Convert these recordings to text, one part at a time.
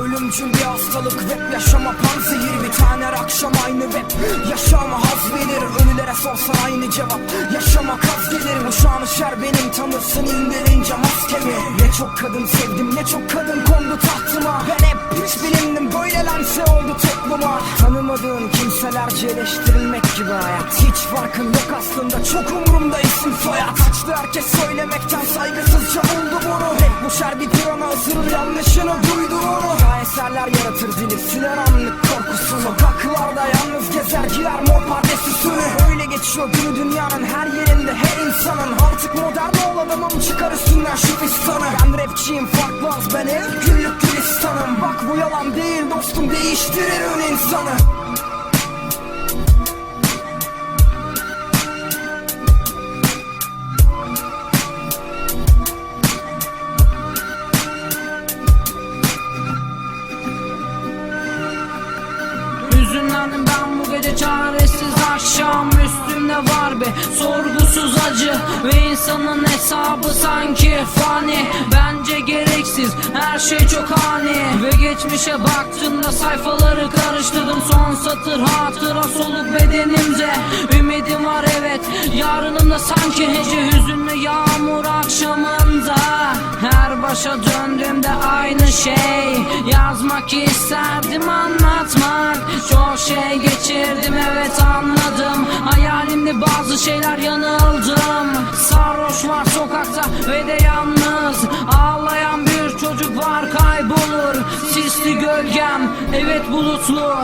Ölümcül bir hastalık rap yaşama panzehir. Bir tane akşam aynı rap Yaşama haz verir. Ölülere sorsan aynı cevap. Yaşama kaz gelir. Bu şanı şer benim tanırsın indirince maskemi. Ne çok kadın sevdim ne çok kadın kondu tahtıma. Ben hep hiç bilindim. Böyle lanse oldu topluma. Tanımadığın kimselerce eleştirilmek gibi hayat. Hiç farkın yok aslında. Çok umurumda isim soyad. Kaçtı herkes söylemekten saygısızca buldu bunu. Rap bu şer bir pirana ısırır. Yanlışını duydu eserler yaratır dili siler anlık korkusunu. Sokaklarda yalnız gezer giyer mor perdesi sönü Öyle geçiyor günü dünyanın her yerinde her insanın. Artık modern ol adamım çıkar üstünden şu fistanı. Ben rapçiyim farklı az ben hep güllük gülistanım. Bak bu yalan değil dostum değiştirir ön insanı akşam Üstümde var bir sorgusuz acı Ve insanın hesabı sanki fani. Bence gereksiz her şey çok ani. Ve geçmişe baktığımda sayfaları karıştırdım. Son satır hatıra soluk bedenimde. Ümidim var evet. Yarınımda sanki hece Hüzünlü yağmur akşamında. Her başa döndüğümde aynı şey. Yazmak isterdim anlatmak. Çok şey geçirdim evet anladım Hayalimde bazı şeyler yanıldım. Sarhoş var sokakta ve de yalnız. Ağlayan bir çocuk var kaybolur. Sisli gölgem evet bulutlu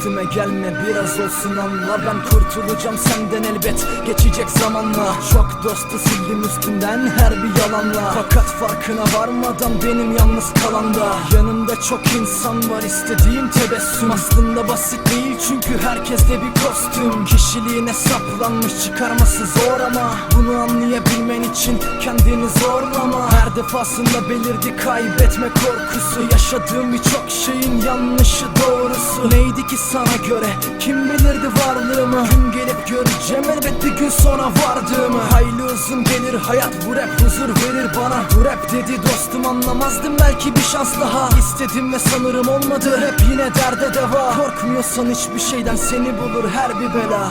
üstüme gelme biraz olsun anla. Ben kurtulacağım senden elbet. Geçecek zamanla. Çok dostu sildim üstünden her bir yalanla. Fakat farkına varmadan benim yalnız kalanda Yanımda çok insan var istediğim tebessüm. Aslında basit değil çünkü herkeste bir kostüm. Kişiliğine saplanmış çıkarması zor ama Bunu anlayabilmen için kendini zorlama. Her defasında belirdi kaybetme korkusu. Yaşadığım birçok şeyin yanlışı doğrusu. Neydi ki sana göre kim bilirdi varlığımı? Gün gelip göreceğim. Elbet bir gün sonra vardığımı. Hayli uzun gelir hayat. Bu rap huzur verir bana. Bu rap dedi dostum anlamazdım. Belki bir şans daha İstedim ve sanırım olmadı. Hep yine derde deva. Korkmuyorsan hiçbir şeyden seni bulur her bir bela